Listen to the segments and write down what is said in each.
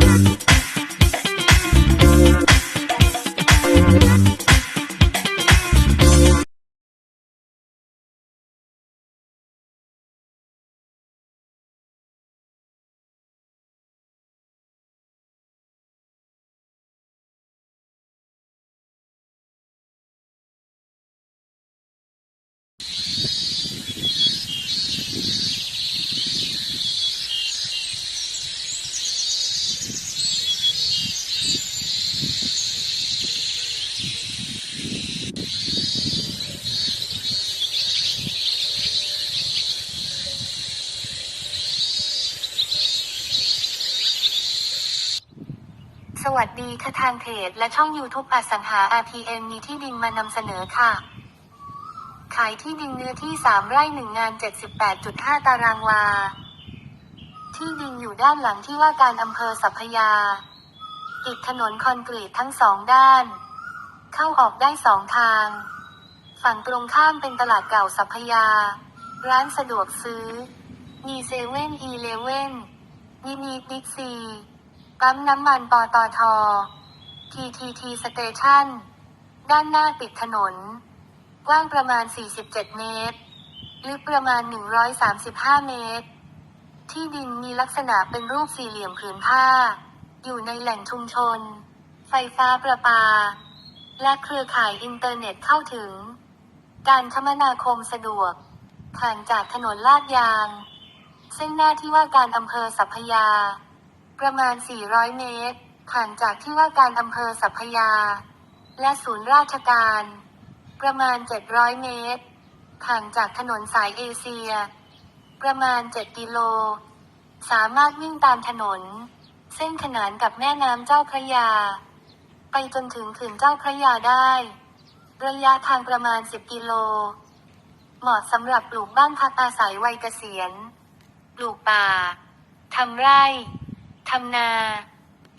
thank สวัสดีค่ะทางเพจและช่อง YouTube อสังหา RPM มีที่ดินมานำเสนอค่ะ ขายที่ดินเนื้อที่ 3 ไร่ 1 งาน 78.5 ตารางวา ที่ดินอยู่ด้านหลังที่ว่าการอำเภอสัพยา ติดถนนคอนกรีตทั้งสองด้าน เข้าออกได้สองทาง ฝั่งตรงข้ามเป็นตลาดเก่าสัพพยา ร้านสะดวกซื้อ มีเซเว่นอีเลเว่นมินิบิ๊กซี ปั๊มน้ำมันปตท TTT Station ด้านหน้าติดถนน กว้างประมาณ 47 เมตร ลึกประมาณ 135 เมตร ที่ดินมีลักษณะเป็นรูปสี่เหลี่ยมผืนผ้า อยู่ในแหล่งชุมชน ไฟฟ้าประปา และเครือข่ายอินเทอร์เน็ตเข้าถึง การคมนาคมสะดวกห่างจากถนนลาดยาง เส้นหน้าที่ว่าการอำเภอสัพพยา ประมาณ 400 เมตรห่างจากที่ว่าการอำเภอสัพพยา และศูนย์ราชการ ประมาณ 700 เมตรห่างจากถนนสายเอเชีย ประมาณ 7 กิโล สามารถวิ่งตามถนน เส้นขนานกับแม่น้ำเจ้าพระยา ไปจนถึงเขื่อนเจ้าพระยาได้ ระยะทางประมาณ 10 กิโล เหมาะสำหรับปลูกบ้านพักอาศัยวัยเกษียณ ปลูกป่าทำไร่ ทำนา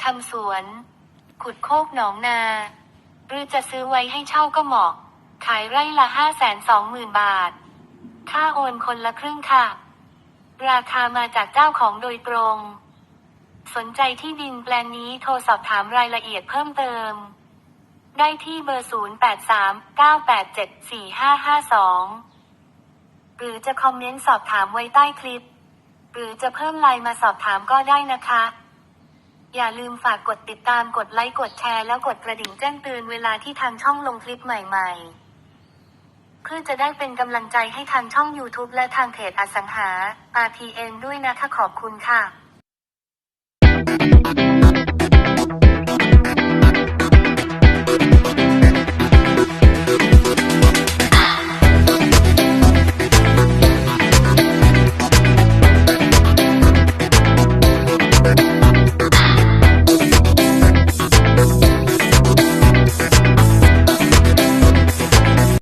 ทำสวน ขุดโคกหนองนา หรือจะซื้อไว้ให้เช่าก็เหมาะ ขายไร่ละห้าแสนสองหมื่นบาท ค่าโอนคนละครึ่งค่ะ ราคามาจากเจ้าของโดยตรง สนใจที่ดินแปลงนี้โทรสอบถามรายละเอียดเพิ่มเติม ได้ที่เบอร์ 0839874552 หรือจะคอมเมนต์สอบถามไว้ใต้คลิป หรือจะเพิ่มไลน์มาสอบถามก็ได้นะคะ อย่าลืมฝากกดติดตามกดไลค์กดแชร์แล้วกดกระดิ่งแจ้งเตือนเวลาที่ทางช่องลงคลิปใหม่ๆ เพื่อจะได้เป็นกำลังใจให้ทางช่อง YouTube และทางเพจอสังหา RPN ด้วยนะคะขอบคุณค่ะ